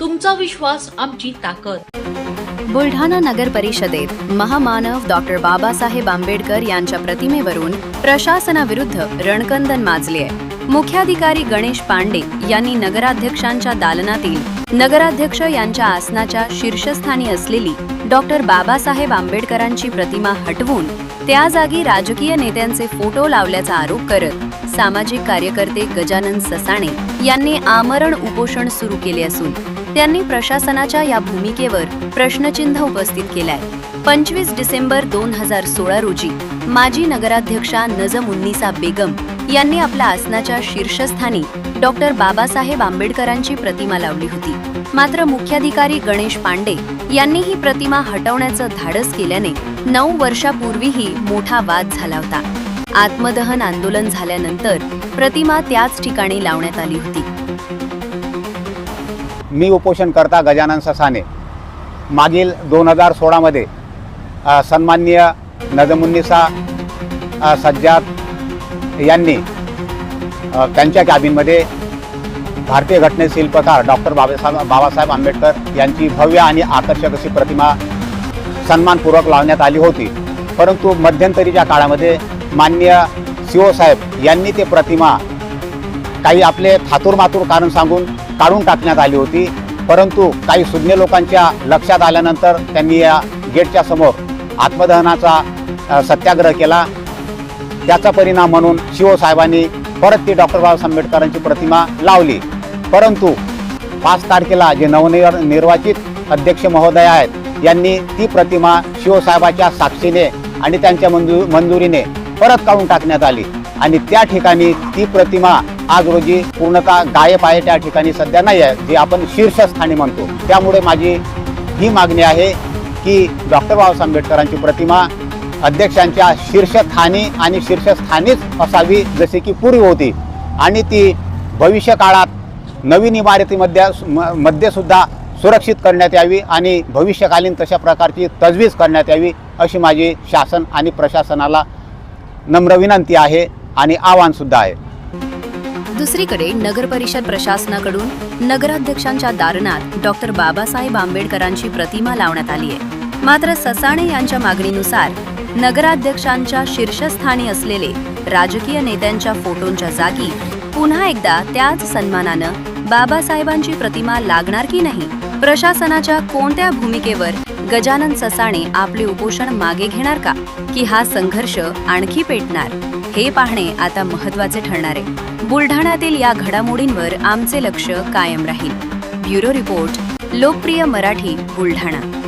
तुमचा विश्वास आमची ताकद. बुलढाणा नगर परिषदेत महामानव डॉक्टर बाबासाहेब आंबेडकर यांच्या प्रतिमेवरून प्रशासनाविरुद्ध रणकंदन माजले मुख्याधिकारी गणेश पांडे यांनी नगराध्यक्षांच्या दालनातील नगराध्यक्ष यांच्या आसनाच्या शीर्षस्थानी असलेली डॉक्टर बाबासाहेब आंबेडकरांची प्रतिमा हटवून त्या जागी राजकीय नेत्यांचे फोटो लावल्याचा आरोप करत सामाजिक कार्यकर्ते गजानन ससाणे यांनी आमरण उपोषण सुरू केले असून त्यांनी प्रशासनाच्या या भूमिकेवर प्रश्नचिन्ह उपस्थित केलाय. पंचवीस डिसेंबर दोन हजार सोळा रोजी माजी नगराध्यक्षा नजम उन्निसा बेगम यांनी आपल्या आसनाच्या शीर्षस्थानी डॉक्टर बाबासाहेब आंबेडकरांची प्रतिमा लावली होती. मात्र मुख्याधिकारी गणेश पांडे यांनी ही प्रतिमा हटवण्याचं धाडस केल्याने नऊ वर्षापूर्वीही मोठा वाद झाला होता. आत्मदहन आंदोलन झाल्यानंतर प्रतिमा त्याच ठिकाणी लावण्यात आली होती. मी उपोषणकर्ता गजानन ससाने मागील दोन हजार सोळामध्ये सन्माननीय नजमुन्निसा सज्जाद यांनी त्यांच्या कॅबिनमध्ये भारतीय घटनेशील शिल्पकार डॉक्टर बाबासाहेब बाबासाहेब आंबेडकर यांची भव्य आणि आकर्षक अशी प्रतिमा सन्मानपूर्वक लावण्यात आली होती. परंतु मध्यंतरीच्या काळामध्ये मान्य सी साहेब यांनी ते प्रतिमा काही आपले थातूरमातूर कारण सांगून काढून टाकण्यात आली होती. परंतु काही सुज्ञ लोकांच्या लक्षात आल्यानंतर त्यांनी या गेटच्या समोर आत्मदहनाचा सत्याग्रह केला. त्याचा परिणाम म्हणून शिवसाहेबांनी परत ती डॉक्टर बाबासाहेब आंबेडकरांची प्रतिमा लावली. परंतु पाच तारखेला जे नवनिर निर्वाचित अध्यक्ष महोदय आहेत यांनी ती प्रतिमा शिवसाहेबाच्या साक्षीने आणि त्यांच्या मंजू मंजुरीने परत काढून टाकण्यात आली. आणि त्या ठिकाणी ती प्रतिमा आज रोजी पूर्णतः गायब आहे त्या ठिकाणी सध्या नाही आहे जे आपण शीर्षस्थानी म्हणतो. त्यामुळे माझी ही मागणी आहे की डॉक्टर बाबासाहेब आंबेडकरांची प्रतिमा अध्यक्षांच्या शीर्षस्थानी आणि शीर्षस्थानीच असावी जसे की पूर्वी होती. आणि ती भविष्य काळात नवीन इमारतीमध्ये म- मध्ये सुद्धा सुरक्षित करण्यात यावी आणि भविष्यकालीन तशा प्रकारची तजवीज करण्यात यावी अशी माझी शासन आणि प्रशासनाला नम्र विनंती आहे आणि आव्हानसुद्धा आहे. दुसरीकडे नगर परिषद प्रशासनाकडून नगराध्यक्षांच्या दालनात डॉक्टर बाबासाहेब आंबेडकरांची प्रतिमा लावण्यात आली आहे. मात्र ससाणे यांच्या मागणीनुसार नगराध्यक्षांच्या शीर्षस्थानी असलेले राजकीय नेत्यांच्या फोटोंच्या जागी पुन्हा एकदा त्याच सन्मानानं बाबासाहेबांची प्रतिमा लागणार की नाही? प्रशासनाच्या कोणत्या भूमिकेवर गजानन ससाणे आपले उपोषण मागे घेणार का? की हा संघर्ष आणखी पेटणार? हे पाहणे आता महत्त्वाचे ठरणार आहे. बुलढाण्यातील या घडामोडींवर आमचे लक्ष कायम राहील. ब्युरो रिपोर्ट लोकप्रिय मराठी बुलढाणा.